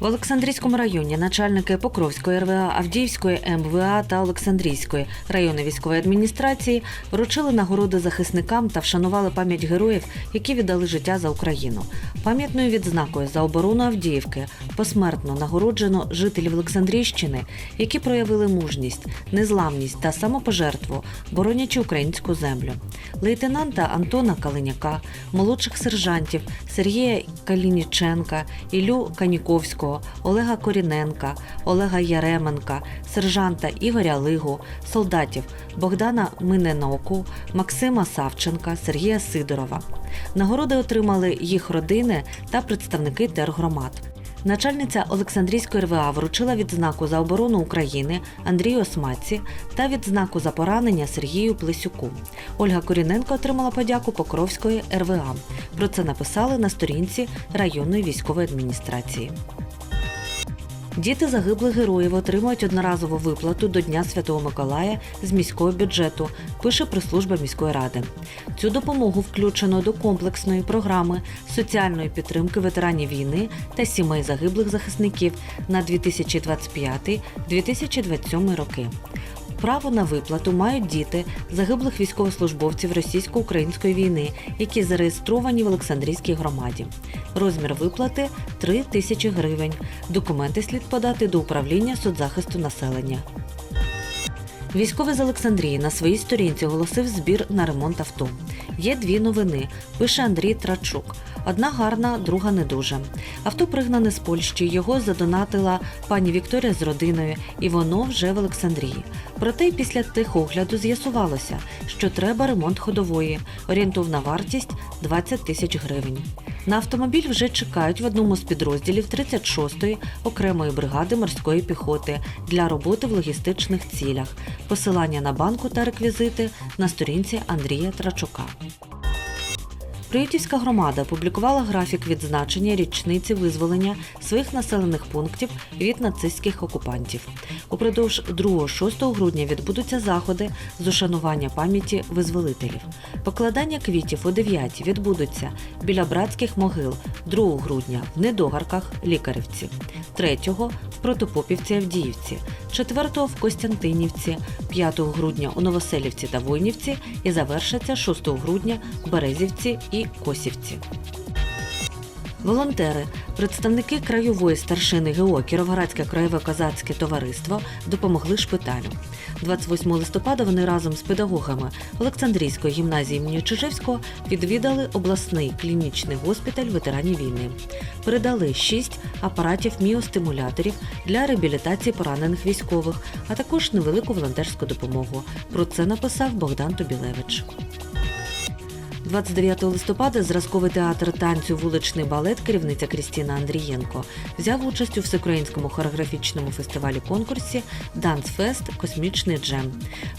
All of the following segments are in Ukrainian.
В Олександрійському районі начальники Покровської РВА, Авдіївської МВА та Олександрійської районної військової адміністрації вручили нагороди захисникам та вшанували пам'ять героїв, які віддали життя за Україну. Пам'ятною відзнакою за оборону Авдіївки посмертно нагороджено жителів Олександрійщини, які проявили мужність, незламність та самопожертву, боронячи українську землю. Лейтенанта Антона Калиняка, молодших сержантів Сергія Калініченка, Ілю Каніковського, Олега Коріненка, Олега Яременка, сержанта Ігоря Лигу, солдатів Богдана Миненоку, Максима Савченка, Сергія Сидорова. Нагороди отримали їх родини та представники тергромад. Начальниця Олександрійської РВА вручила відзнаку за оборону України Андрію Осмаці та відзнаку за поранення Сергію Плесюку. Ольга Коріненко отримала подяку Покровської РВА. Про це написали на сторінці районної військової адміністрації. Діти загиблих героїв отримують одноразову виплату до Дня Святого Миколая з міського бюджету, пише прес-служба міської ради. Цю допомогу включено до комплексної програми соціальної підтримки ветеранів війни та сімей загиблих захисників на 2025-2027 роки. Право на виплату мають діти загиблих військовослужбовців російсько-української війни, які зареєстровані в Олександрійській громаді. Розмір виплати 3 тисячі гривень. Документи слід подати до управління соцзахисту населення. Військовий з Олександрії на своїй сторінці оголосив збір на ремонт авто. Є дві новини, пише Андрій Трачук. Одна гарна, друга не дуже. Авто пригнане з Польщі. Його задонатила пані Вікторія з родиною, і воно вже в Олександрії. Проте після техогляду з'ясувалося, що треба ремонт ходової. Орієнтовна вартість 20 тисяч гривень. На автомобіль вже чекають в одному з підрозділів 36-ї окремої бригади морської піхоти для роботи в логістичних цілях. Посилання на банку та реквізити на сторінці Андрія Трачука. Приютівська громада опублікувала графік відзначення річниці визволення своїх населених пунктів від нацистських окупантів. Упродовж 2-6 грудня відбудуться заходи з ушанування пам'яті визволителів. Покладання квітів о 9 відбудуться біля братських могил 2 грудня в Недогарках Лікарівці, 3 в Протопопівці Авдіївці, 4 в Костянтинівці, 5 грудня у Новоселівці та Войнівці і завершаться 6 грудня в Березівці і Косівці. Волонтери, представники краєвої старшини ГО Кіровоградське краєве козацьке товариство допомогли шпиталю. 28 листопада вони разом з педагогами Олександрійської гімназії імені Чижевського відвідали обласний клінічний госпіталь ветеранів війни. Передали 6 апаратів міостимуляторів для реабілітації поранених військових, а також невелику волонтерську допомогу. Про це написав Богдан Тобілевич. 29 листопада зразковий театр танцю вуличний балет керівниця Крістіна Андрієнко взяв участь у всеукраїнському хореографічному фестивалі конкурсі Дансфест Космічний джем.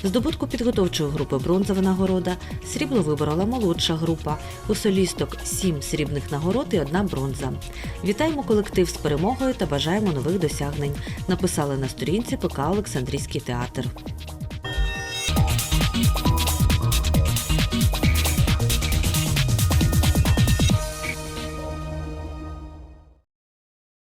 Здобутку підготовчої групи бронзова нагорода срібло виборола молодша група. У солісток сім срібних нагород і одна бронза. Вітаємо колектив з перемогою та бажаємо нових досягнень. Написали на сторінці ПК Олександрійський театр.